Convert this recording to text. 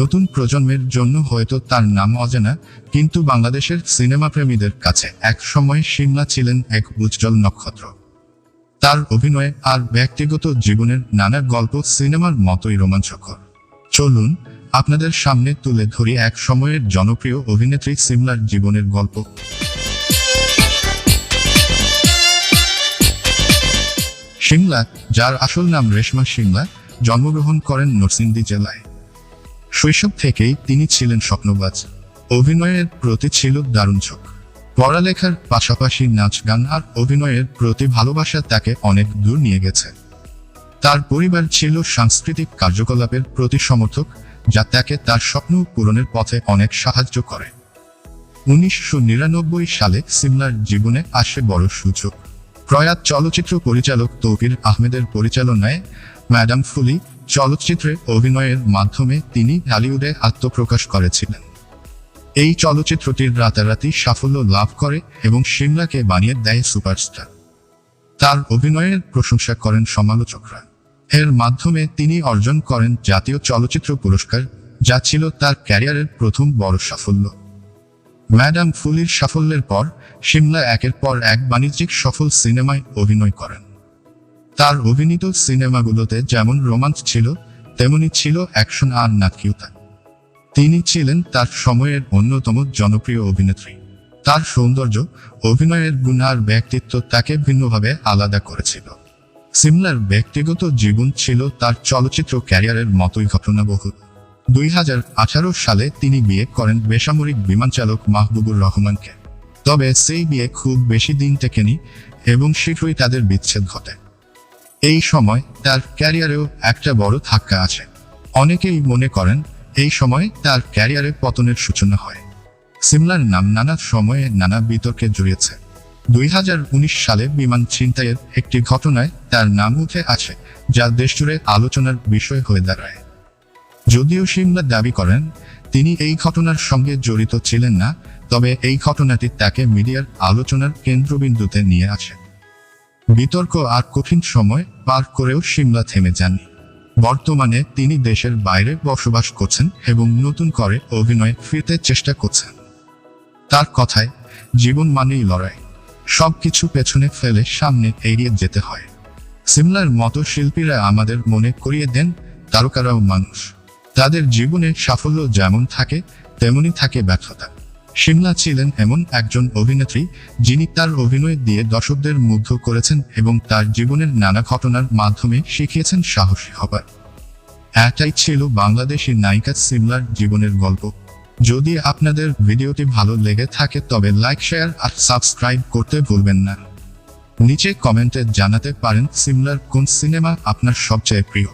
নতুন প্রজন্মের জন্য হয়তো তার নাম অজানা, কিন্তু বাংলাদেশের সিনেমা প্রেমীদের কাছে এক সময় সিমলা ছিলেন এক উজ্জ্বল নক্ষত্র। তার অভিনয় আর ব্যক্তিগত জীবনের নানা গল্প সিনেমার মতোই রোমাঞ্চকর। চলুন, আপনাদের সামনে তুলে ধরি এক সময়ের জনপ্রিয় অভিনেত্রী সিমলার জীবনের গল্প। সিমলা, যার আসল নাম রেশমা সিমলা, জন্মগ্রহণ করেন নরসিংদী জেলায়। শৈশব থেকেই তিনি ছিলেন স্বপ্নবাজ। অভিনয়ের প্রতি ছিল দারুণ চোখ পড়ালেখার পাশাপাশি নাচ, গান আর অভিনয়ের প্রতি ভালোবাসা তাকে অনেক দূর নিয়ে গেছে। তার পরিবার ছিল সাংস্কৃতিক কার্যকলাপের প্রতি সমর্থক, যা তাকে তার স্বপ্ন পূরণের পথে অনেক সাহায্য করে। উনিশশো নিরানব্বই সালে সিমলার জীবনে আসে বড় সুযোগ প্রয়াত চলচ্চিত্র পরিচালক তৌকির আহমেদের পরিচালনায় ম্যাডাম ফুলি চলচ্চিত্রে অভিনয়ের মাধ্যমে তিনি হলিউডে আত্মপ্রকাশ করেছিলেন। এই চলচ্চিত্রটির রাতারাতি সাফল্য লাভ করে এবং সিমলাকে বানিয়ে দেয় সুপারস্টার। তার অভিনয়ের প্রশংসা করেন সমালোচকরা। এর মাধ্যমে তিনি অর্জন করেন জাতীয় চলচ্চিত্র পুরস্কার, যা ছিল তার ক্যারিয়ারের প্রথম বড় সাফল্য। ম্যাডাম ফুলির সাফল্যের পর, সিমলা একের পর এক বাণিজ্যিক সফল সিনেমায় অভিনয় করেন। তার অভিনীত সিনেমাগুলোতে যেমন রোমাঞ্চ ছিল, তেমনি ছিল অ্যাকশন আর নাটকীয়তা। তিনি ছিলেন তার সময়ের অন্যতম জনপ্রিয় অভিনেত্রী। তার সৌন্দর্য, অভিনয়ের গুণ আর ব্যক্তিত্ব তাকে ভিন্নভাবে আলাদা করেছিল। সিমলার ব্যক্তিগত জীবন ছিল তার চলচ্চিত্র ক্যারিয়ারের মতোই ঘটনাবহুল। দুই হাজার আঠারো সালে তিনি বিয়ে করেন বেসামরিক বিমান চালক মাহবুবুর রহমানকে। তবে সেই বিয়ে খুব বেশি দিন টেকেনি এবং শীঘ্রই তাদের বিচ্ছেদ ঘটে। এই সময় তার ক্যারিয়ারেও একটা বড় ধাক্কা আছে। অনেকেই মনে করেন, এই সময় তার ক্যারিয়ারে পতনের সূচনা হয়। সিমলার নাম নানা সময়ে নানা বিতর্কে জড়িয়েছে। দুই হাজার উনিশ সালে বিমান ছিনতাইয়ের একটি ঘটনায় তার নাম উঠে আছে যা দেশজুড়ে আলোচনার বিষয় হয়ে দাঁড়ায়। যদিও সিমলা দাবি করেন, তিনি এই ঘটনার সঙ্গে জড়িত ছিলেন না, তবে এই ঘটনাটি তাকে মিডিয়ার আলোচনার কেন্দ্রবিন্দুতে নিয়ে আসে। বিতর্ক আর কঠিন সময় পার করেও সিমলা থেমে যাননি বর্তমানে তিনি দেশের বাইরে বসবাস করছেন এবং নতুন করে অভিনয়ে ফিরতে চেষ্টা করছেন। তার কথায়, জীবন মানেই লড়াই। সবকিছু পেছনে ফেলে সামনে এগিয়ে যেতে হয়। সিমলার মতো শিল্পীরা আমাদের মনে করিয়ে দেন, তারকারাও মানুষ। তাদের জীবনে সাফল্য যেমন থাকে, তেমনি থাকে ব্যর্থতা। সিমলা ছিলেন এমন একজন অভিনেত্রী যিনি তার অভিনয় দিয়ে দর্শকদের মুগ্ধ করেছেন এবং তার জীবনের নানা ঘটনার মাধ্যমে শিখিয়েছেন সাহসী হবার। এটাই ছিল বাংলাদেশি নায়িকা সিমলার জীবনের গল্প। যদি আপনাদের ভিডিওটি ভালো লেগে থাকে তবে লাইক, শেয়ার আর সাবস্ক্রাইব করতে ভুলবেন না। নিচে কমেন্টে জানাতে পারেন সিমলার কোন সিনেমা আপনার সবচেয়ে প্রিয়।